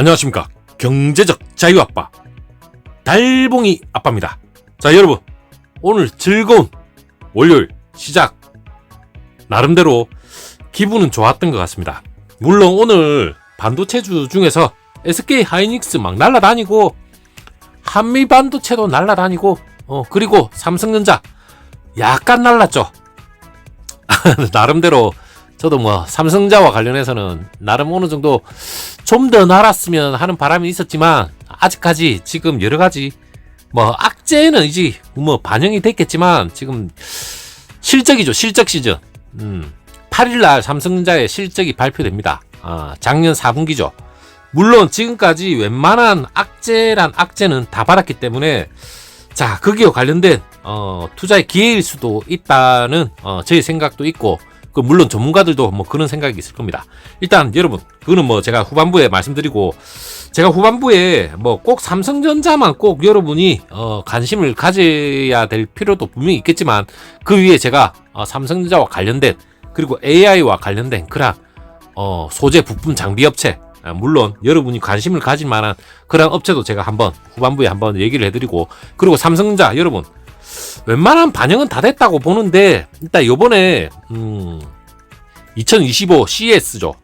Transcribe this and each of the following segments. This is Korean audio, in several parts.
안녕하십니까. 경제적 자유아빠. 달봉이 아빠입니다. 자, 여러분. 오늘 즐거운 월요일 시작. 나름대로 기분은 좋았던 것 같습니다. 물론 오늘 반도체주 중에서 SK 하이닉스 막 날라다니고, 한미 반도체도 날라다니고, 어, 그리고 삼성전자 약간 날랐죠. 나름대로 저도 뭐 삼성자와 관련해서는 나름 어느 정도 좀 더 날았으면 하는 바람이 있었지만 아직까지 지금 여러 가지 뭐 악재는 이제 뭐 반영이 됐겠지만 지금 실적이죠. 실적 시즌. 음 8일날 삼성전자의 실적이 발표됩니다. 아 작년 4분기죠. 물론 지금까지 웬만한 악재란 악재는 다 받았기 때문에 자 거기와 관련된 어, 투자의 기회일 수도 있다는 어, 저희 생각도 있고 그 물론 전문가들도 뭐 그런 생각이 있을 겁니다. 일단 여러분 그거는 뭐 제가 후반부에 말씀드리고 제가 후반부에 뭐 꼭 삼성전자만 꼭 여러분이 어 관심을 가져야 될 필요도 분명히 있겠지만 그 위에 제가 어 삼성전자와 관련된 그리고 AI와 관련된 그런 어 소재 부품 장비 업체 아, 물론 여러분이 관심을 가질 만한 그런 업체도 제가 한번 후반부에 한번 얘기를 해드리고 그리고 삼성전자 여러분 웬만한 반영은 다 됐다고 보는데 일단 요번에 음, 2025 CES죠.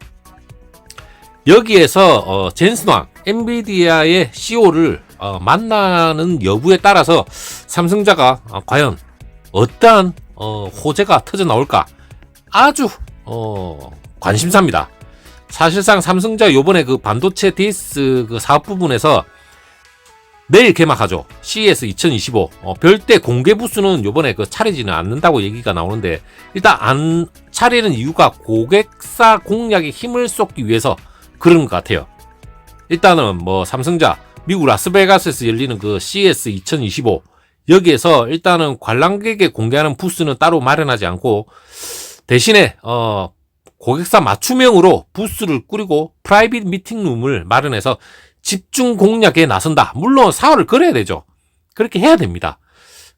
여기에서 어, 젠슨왕 엔비디아의 CEO를 어, 만나는 여부에 따라서 삼성자가 어, 과연 어떠한 어, 호재가 터져 나올까 아주 어, 관심사입니다. 사실상 삼성자 요번에 그 반도체 디스 그 사업 부분에서 내일 개막하죠. CES 2025. 어, 별대 공개 부스는 요번에 그 차리지는 않는다고 얘기가 나오는데 일단 안 차리는 이유가 고객사 공략에 힘을 쏟기 위해서 그런 것 같아요. 일단은 뭐 삼성자 미국 라스베가스에서 열리는 그 CES 2025 여기에서 일단은 관람객에 공개하는 부스는 따로 마련하지 않고 대신에 어 고객사 맞춤형으로 부스를 꾸리고 프라이빗 미팅룸을 마련해서 집중 공략에 나선다. 물론 사활을 걸어야 되죠. 그렇게 해야 됩니다.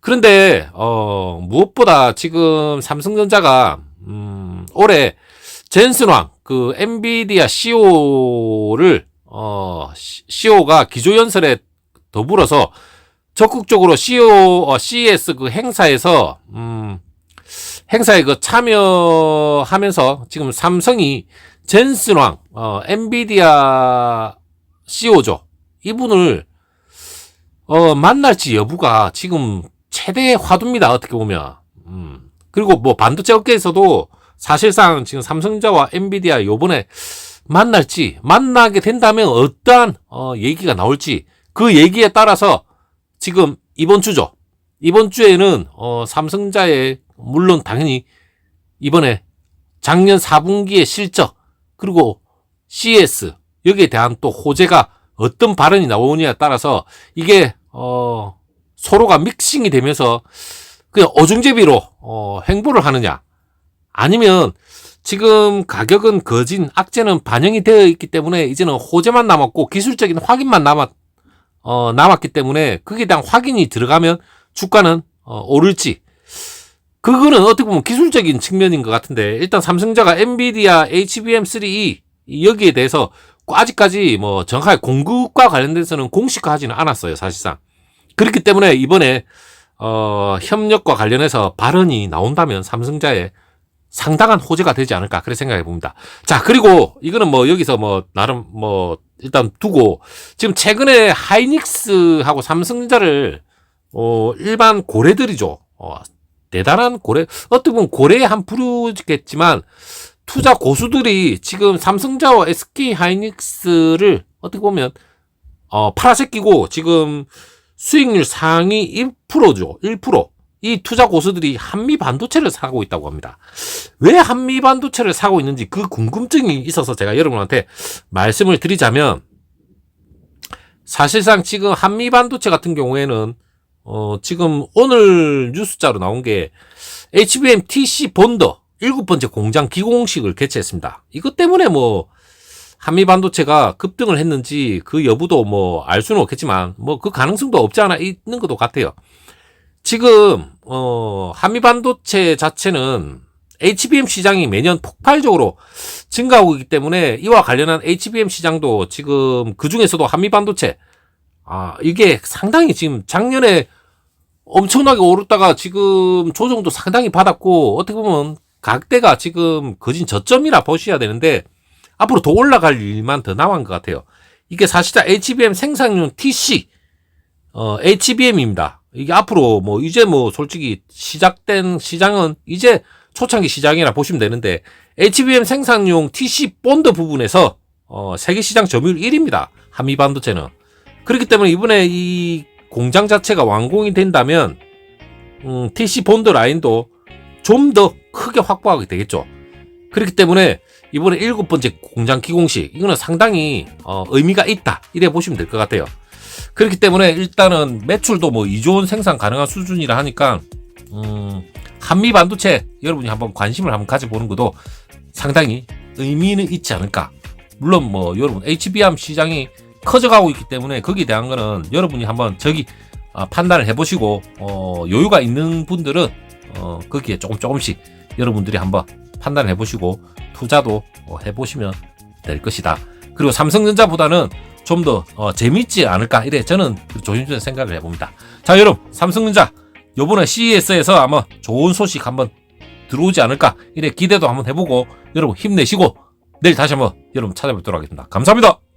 그런데 어, 무엇보다 지금 삼성전자가 음, 올해 젠슨왕 그 엔비디아 CEO를 어, CEO가 기조연설에 더불어서 적극적으로 CEO 어, CES 그 행사에서 음, 행사에 그 참여하면서 지금 삼성이 젠슨왕 어, 엔비디아 CEO죠. 이분을 어, 만날지 여부가 지금 최대의 화두입니다. 어떻게 보면. 음. 그리고 뭐 반도체 업계에서도 사실상 지금 삼성자와 엔비디아 요번에 만날지 만나게 된다면 어떠한 어, 얘기가 나올지 그 얘기에 따라서 지금 이번 주죠. 이번 주에는 어, 삼성자의 물론 당연히 이번에 작년 4분기의 실적 그리고 CS 여기에 대한 또 호재가 어떤 발언이 나오느냐에 따라서 이게 어 서로가 믹싱이 되면서 그냥 어중제비로 어 행보를 하느냐. 아니면 지금 가격은 거진 악재는 반영이 되어 있기 때문에 이제는 호재만 남았고 기술적인 확인만 남았 어 남았기 때문에 그에 대한 확인이 들어가면 주가는 어 오를지. 그거는 어떻게 보면 기술적인 측면인 것 같은데 일단 삼성자가 엔비디아 HBM3E 여기에 대해서 아직까지 뭐 정확하게 공급과 관련돼서는 공식화하지는 않았어요, 사실상. 그렇기 때문에 이번에 어, 협력과 관련해서 발언이 나온다면 삼성자에 상당한 호재가 되지 않을까 그렇게 생각해 봅니다. 자 그리고 이거는 뭐 여기서 뭐 나름 뭐 일단 두고 지금 최근에 하이닉스하고 삼성자를 어 일반 고래들이죠. 어, 대단한 고래 어떻게 보면 고래의 한 부류겠지만 투자 고수들이 지금 삼성자와 SK 하이닉스를 어떻게 보면 어, 팔아새끼고 지금 수익률 상위 1%죠. 1%. 이 투자 고수들이 한미 반도체를 사고 있다고 합니다. 왜 한미 반도체를 사고 있는지 그 궁금증이 있어서 제가 여러분한테 말씀을 드리자면 사실상 지금 한미 반도체 같은 경우에는 어, 지금 오늘 뉴스자로 나온 게 HBM TC 본더 일곱 번째 공장 기공식을 개최했습니다. 이것 때문에 뭐 한미 반도체가 급등을 했는지 그 여부도 뭐 알 수는 없겠지만 뭐 그 가능성도 없지 않아 있는 것도 같아요. 지금 어 한미 반도체 자체는 HBM 시장이 매년 폭발적으로 증가하고 있기 때문에 이와 관련한 HBM 시장도 지금 그 중에서도 한미 반도체 아 이게 상당히 지금 작년에 엄청나게 오르다가 지금 조정도 상당히 받았고 어떻게 보면 각대가 지금 거진 저점이라 보셔야 되는데 앞으로 더 올라갈 일만 더 남은 것 같아요. 이게 사실상 HBM 생산용 TC 어, HBM입니다. 이게 앞으로 뭐 이제 뭐 솔직히 시작된 시장은 이제 초창기 시장이라 보시면 되는데 HBM 생산용 TC 본드 부분에서 어, 세계 시장 점유율 1위입니다. 한미 반도체는. 그렇기 때문에 이번에 이 공장 자체가 완공이 된다면 음, TC 본드 라인도 좀더 크게 확보하게 되겠죠. 그렇기 때문에 이번에 일곱 번째 공장 기공식 이거는 상당히 어, 의미가 있다 이래 보시면 될 것 같아요. 그렇기 때문에 일단은 매출도 뭐 2조 원 생산 가능한 수준이라 하니까 음, 한미 반도체 여러분이 한번 관심을 한번 가져보는 것도 상당히 의미는 있지 않을까. 물론 뭐 여러분 HBM 시장이 커져가고 있기 때문에 거기에 대한 거는 여러분이 한번 저기 아, 판단을 해보시고 어, 여유가 있는 분들은 어, 거기에 조금 조금씩 여러분들이 한번 판단을 해보시고 투자도 어, 해보시면 될 것이다. 그리고 삼성전자보다는 좀더 어, 재밌지 않을까 이래 저는 조심스레 생각을 해봅니다. 자 여러분 삼성전자 요번에 CES에서 아마 좋은 소식 한번 들어오지 않을까 이래 기대도 한번 해보고 여러분 힘내시고 내일 다시 한번 여러분 찾아뵙도록 하겠습니다. 감사합니다.